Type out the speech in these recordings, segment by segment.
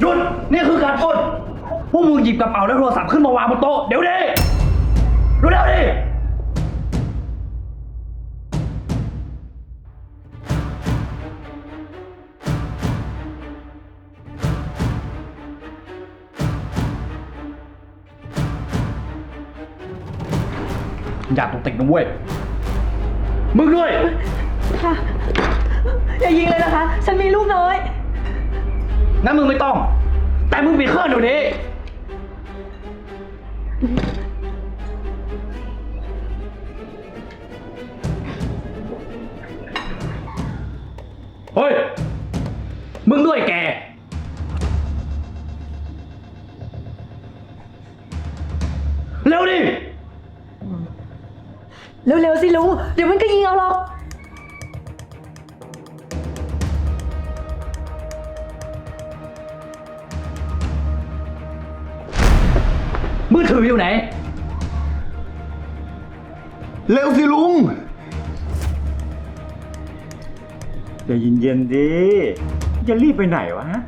หยุด นี่คือการปล้นพวกมึงหยิบกระเป๋าและโทรศัพท์ขึ้นมาวางบนโต๊ะ เดี๋ยวดิดูเร็วดิอยากตกติกนะเว้ย มึงด้วย ค่ะ อย่ายิงเลยนะคะ ฉันมีลูกน้อย งั้นมึงไม่ต้อง แต่มึงปิดเครื่องเดี๋ยวนี้ เฮ้ย มึงด้วยแก เร็วดิ เร็วๆสิลุง เดี๋ยวมันก็ยิงเอาหรอก ถืออยู่ไหน เร็วสิลุงใจเย็นๆดิจะรีบไปไหนวะฮะ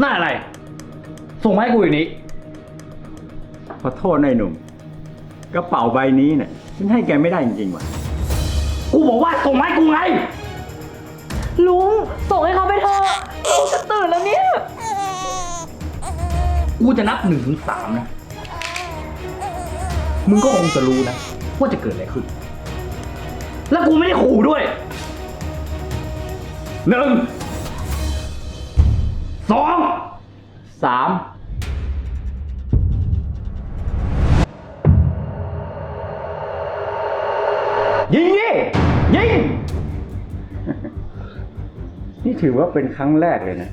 หน้าอะไร ส่งมาให้กูอยู่นี้ ขอโทษนายหนุ่ม กระเป๋าใบนี้เนี่ยฉันให้แกไม่ได้จริงๆว่ะ กูบอกว่าส่งมาให้กูไง ลุง ส่งให้เขาไปเถ อะลุงจะตื่นแล้วเนี่ย กูจะนับหนึ่งถึงสามนะ มึงก็คงจะรู้นะ ว่าจะเกิดอะไรขึ้น แล้วกูไม่ได้ขู่ด้วย หนึ่ง สอง สามยิงดิยิง นี่ถือว่าเป็นครั้งแรกเลยนะ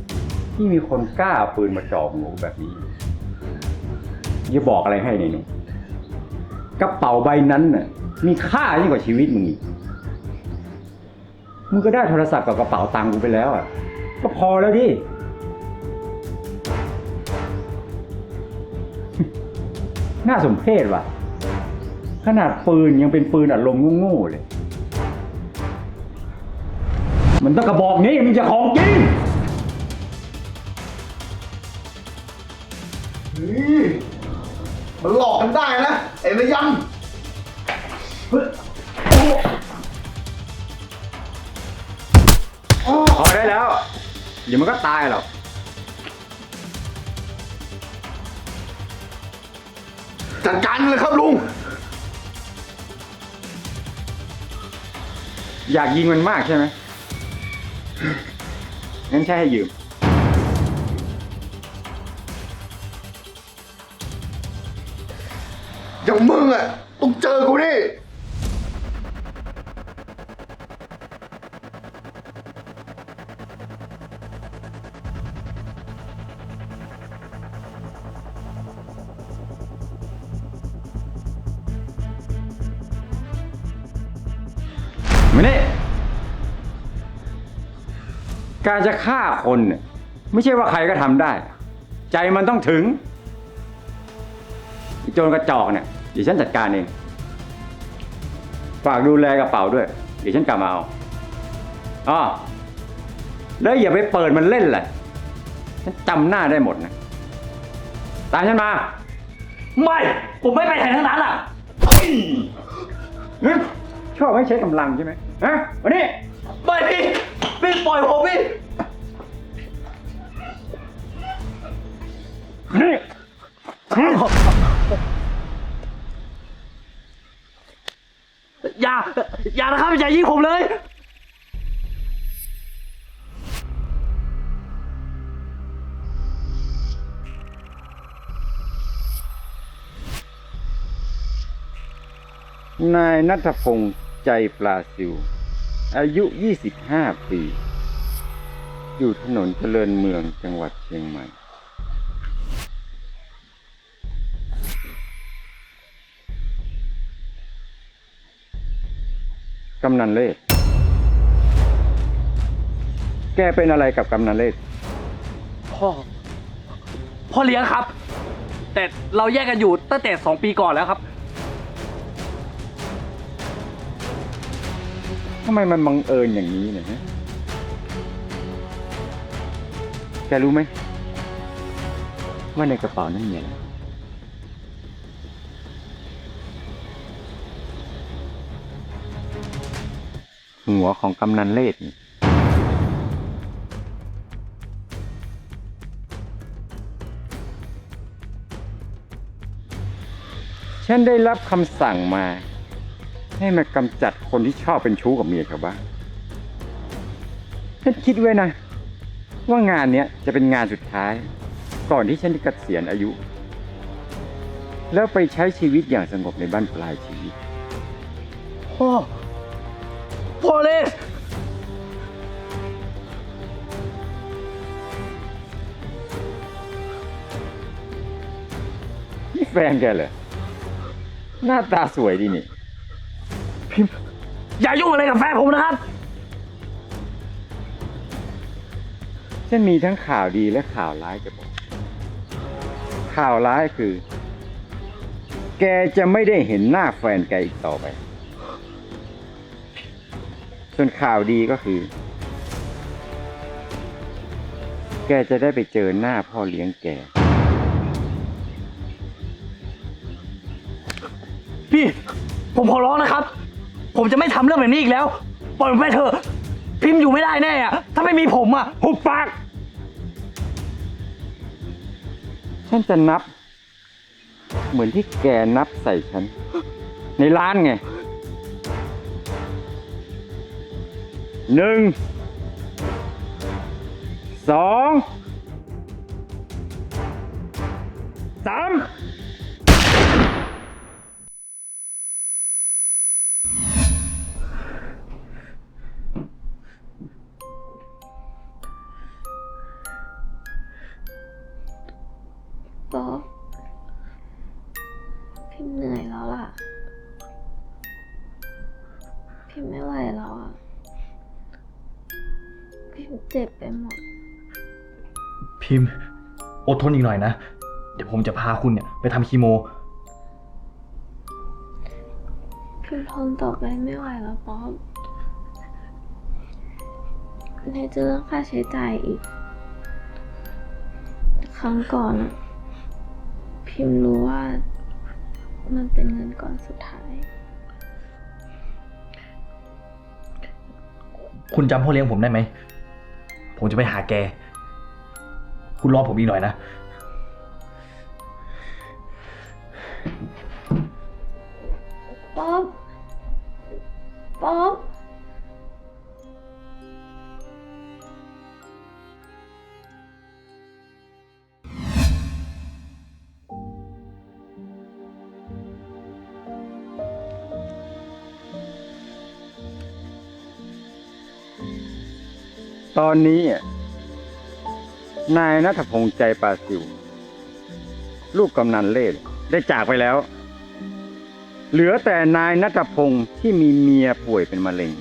ที่มีคนกล้าเอาปืนมาจ่อหัวกูแบบนี้จะบอกอะไรให้นหนุ่มกระเป๋าใบนั้นน่ะ มีค่ายิ่งกว่าชีวิตมึงอีกมึงก็ได้โทรศัพท์กับกระเป๋าตังค์กูไปแล้วอะ ก็พอแล้วดิน่าสมเพชว่ะ ขนาดปืนยังเป็นปืนอัดลมโง่ๆเลย มันต้องกระบอกนี้มันจะของจริง มันหลอกกันได้นะไอ้ระยพอได้แล้ว เดี๋ยวมันก็ตายหรอกำจัดการมันเลยครับลุง อยากยิงมันมากใช่ไหมงั้นใช่ให้ยืม อย่างมึงอะต้องเจอกูนี่มานี่การจะฆ่าคนเนี่ยไม่ใช่ว่าใครก็ทำได้ ใจมันต้องถึงไอ้โจรกระจอกเนี่ย เดี๋ยวฉันจัดการเอง ฝากดูแลกระเป๋าด้วย เดี๋ยวฉันกลับมาเอาอ๋อแล้วอย่าไปเปิดมันเล่นแหละฉันจำหน้าได้หมดนะ ตามฉันมา ไม่ ผมไม่ไปไหนทั้งนั้นอะเฮ้ยชอบให้ใช้กำลังใช่ไหมฮะวันนี้ ไม่พี่พี่ปล่อยผมพี่ นี่ อย่า อย่านะครับอย่ายิงผมเลยนายนัทพงศ์ใจปลาซิว อายุ 25 ปี อยู่ถนนเจริญเมืองจังหวัดเชียงใหม่ กำนันเลศแกเป็นอะไรกับกำนันเลศพ่อ พ่อเลี้ยงครับ แต่เราแยกกันอยู่ตั้งแต่สองปีก่อนแล้วครับ ทำไมมันบังเอิญอย่างนี้เนี่ยฮะแกรู้ไหมว่าในกระเป๋านั่นมีอะไร หัวของกำนันเลศนี่ฉันได้รับคำสั่งมา ให้มากำจัดคนที่ชอบเป็นชู้กับเมียเขาบ้างฉันคิดไว้นะ ว่างานเนี้ยจะเป็นงานสุดท้าย ก่อนที่ฉันจะเกษียณอายุ แล้วไปใช้ชีวิตอย่างสงบในบ้านปลายชีวิต พ่อ พ่อเลยนี่แฟนแกเหรอหน้าตาสวยดีนี่ พิมพ์อย่ายุ่งอะไรกับแฟนผมนะครับ ฉันมีทั้งข่าวดีและข่าวร้ายจะบอก ข่าวร้ายคือ แกจะไม่ได้เห็นหน้าแฟนแกอีกต่อไป ส่วนข่าวดีก็คือ แกจะได้ไปเจอหน้าพ่อเลี้ยงแก พี่ผมขอร้องนะครับ ผมจะไม่ทำเรื่องแบบนี้อีกแล้ว ปล่อยผมไปเถอะ พิมพ์อยู่ไม่ได้แน่อะถ้าไม่มีผมอะหุบปาก ฉันจะนับ เหมือนที่แกนับใส่ฉัน ในร้านไง หนึ่งสองสาม เจ็บไปหมด พิมพ์ อดทนอีกหน่อยนะ เดี๋ยวผมจะพาคุณเนี่ยไปทำคีโม พิมทนต่อไปไม่ไหวแล้วป๊อปในจะเรื่องค่าใช้จ่ายอีก ครั้งก่อนอะพิมรู้ว่ามันเป็นเงินก้อนสุดท้าย คุณจำพ่อเลี้ยงผมได้ไหม ผมจะไปหาแก คุณรอผมอีกหน่อยนะ ตอนนี้อะนายนัทพงษ์ใจปาซิว ลูกกำนันเล่ห์ได้จากไปแล้ว เหลือแต่นายนัทพงษ์ที่มีเมียป่วยเป็นมะเร็ง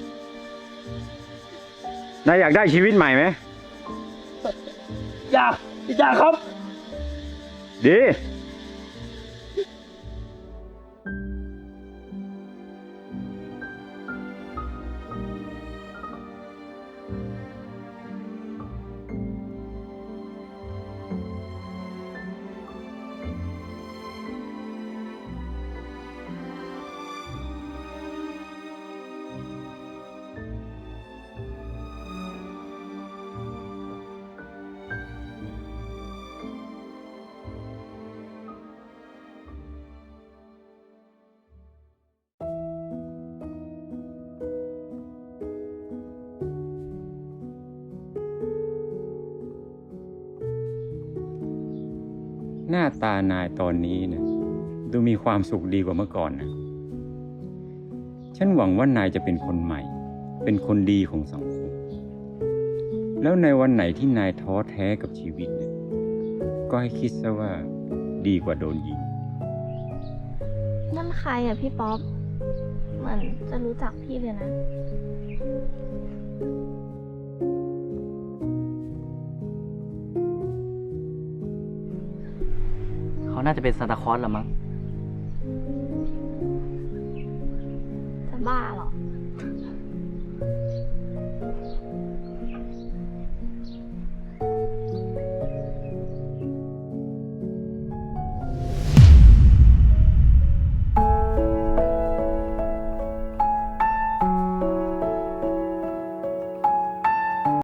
นายอยากได้ชีวิตใหม่ไหม อยากอยากครับ ดี หน้าตานายตอนนี้นี่ยดูมีความสุขดีกว่าเมื่อก่อนนะฉันหวังว่านายจะเป็นคนใหม่ เป็นคนดีของสังคม แล้วในวันไหนที่นายท้อแท้กับชีวิตเนี่ยก็ให้คิดซะว่าดีกว่าโดนยิง นั่นใครอะพี่ป๊อป เหมือนจะรู้จักพี่เลยนะ น่าจะเป็นซานตาคลอสละมั้ง จะบ้าเหรอ